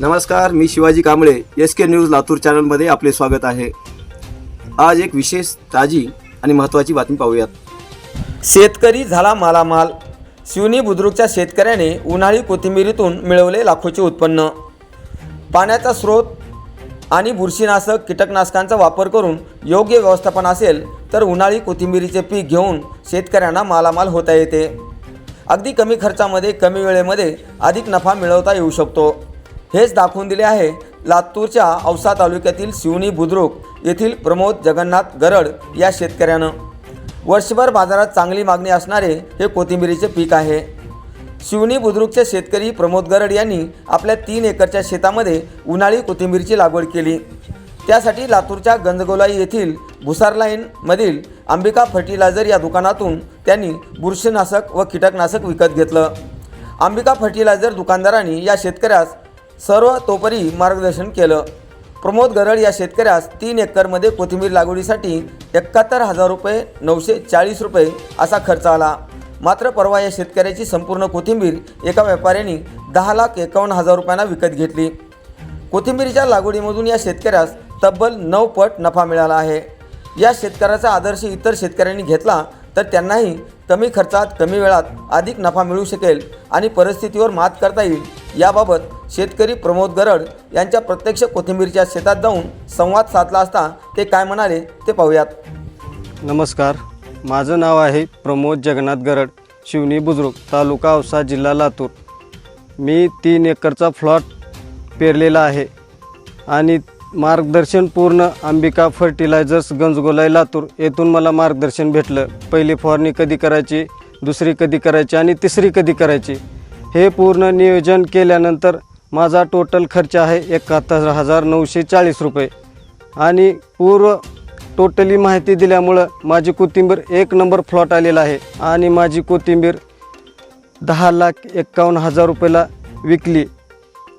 नमस्कार मी Shivaji Kamble S K news Latur चॅनलमध्ये आपले स्वागत आहे. आज एक विशेष ताजी आणि महत्त्वाची बातमी पाहूयात. शेतकरी झाला मालामाल. शिवनी बुद्रुकच्या शेतकऱ्याने उन्हाळी कोथिंबिरीतून मिळवले लाखोचे उत्पन्न. पाण्याचा स्रोत आणि बुरशीनाशक कीटकनाशकांचा वापर करून योग्य व्यवस्थापन असेल तर उन्हाळी कोथिंबिरीचे पीक घेऊन शेतकऱ्यांना मालामाल होता येते. अगदी कमी खर्चामध्ये कमी वेळेमध्ये अधिक नफा मिळवता येऊ शकतो. हेच दाखवून दिले आहे लातूरच्या औसा तालुक्यातील शिवनी बुद्रुक येथील प्रमोद जगन्नाथ गरड या शेतकऱ्यानं. वर्षभर बाजारात चांगली मागणी असणारे हे कोथिंबिरीचे पीक आहे. शिवनी बुद्रुकचे शेतकरी प्रमोद गरड यांनी आपल्या तीन एकरच्या शेतामध्ये उन्हाळी कोथिंबीरची लागवड केली. त्यासाठी लातूरच्या गंजगोलाई येथील भुसार लाईनमधील अंबिका फर्टिलायझर या दुकानातून त्यांनी बुरशीनाशक व कीटकनाशक विकत घेतलं. अंबिका फर्टिलायझर दुकानदारांनी या शेतकऱ्यास सर्व तोपरी मार्गदर्शन केलं. प्रमोद गरड या शेतकऱ्यास तीन एकरमध्ये कोथिंबीर लागवडीसाठी एकाहत्तर हजार रुपये नऊशे चाळीस रुपये असा खर्च आला. मात्र परवा या शेतकऱ्याची संपूर्ण कोथिंबीर एका व्यापाऱ्याने दहा लाख एकावन्न हजार रुपयांना विकत घेतली. कोथिंबीरीच्या लागवडीमधून या शेतकऱ्यास तब्बल नऊ पट नफा मिळाला आहे. या शेतकऱ्याचा आदर्श इतर शेतकऱ्यांनी घेतला तर त्यांनाही कमी खर्चात कमी वेळात अधिक नफा मिळू शकेल आणि परिस्थितीवर मात करता येईल. याबाबत शेतकरी प्रमोद गरड यांच्या प्रत्यक्ष कोथिंबीरच्या शेतात जाऊन संवाद साधला असता ते काय म्हणाले ते पाहूयात. नमस्कार. माझं नाव आहे प्रमोद जगन्नाथ गरड शिवनी बुजुर्ग तालुका औसा जिल्हा लातूर. मी तीन एकरचा फ्लॉट पेरलेला आहे आणि मार्गदर्शन पूर्ण अंबिका फर्टिलायझर्स गंजगोलाई लातूर येथून मला मार्गदर्शन भेटलं. पहिली फवारणी कधी करायची दुसरी कधी करायची आणि तिसरी कधी करायची? हे पूर्ण नियोजन केल्यानंतर माझा टोटल खर्च आहे एकाहत्तर हजार नऊशे चाळीस रुपये. आणि पूर्व टोटली माहिती दिल्यामुळं माझी कोथिंबीर एक नंबर फ्लॉट आलेला आहे आणि माझी कोथिंबीर दहा लाख एक्कावन्न हजार रुपयाला विकली.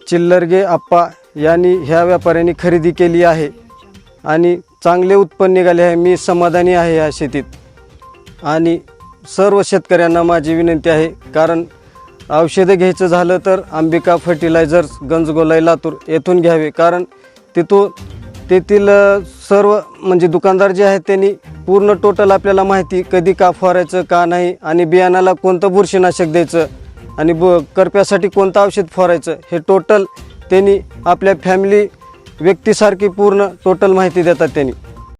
चिल्लरगे आप्पा यांनी ह्या व्यापाऱ्यांनी खरेदी केली आहे. आणि चांगले उत्पन्न निघाले आहे. मी समाधानी आहे या शेतीत. आणि सर्व शेतकऱ्यांना माझी विनंती आहे. कारण औषधं घ्यायचं झालं तर अंबिका फर्टिलायझर्स गंजगोलाई लातूर येथून घ्यावे. कारण तिथून तेथील सर्व म्हणजे दुकानदार जे आहेत त्यांनी पूर्ण टोटल आपल्याला माहिती कधी का फवारायचं का नाही आणि बियाणाला कोणतं बुरशीनाशक द्यायचं आणि ब करप्यासाठी कोणतं औषध फवारायचं हे टोटल त्यांनी आपल्या फॅमिली व्यक्तीसारखी पूर्ण टोटल माहिती देतात त्यांनी.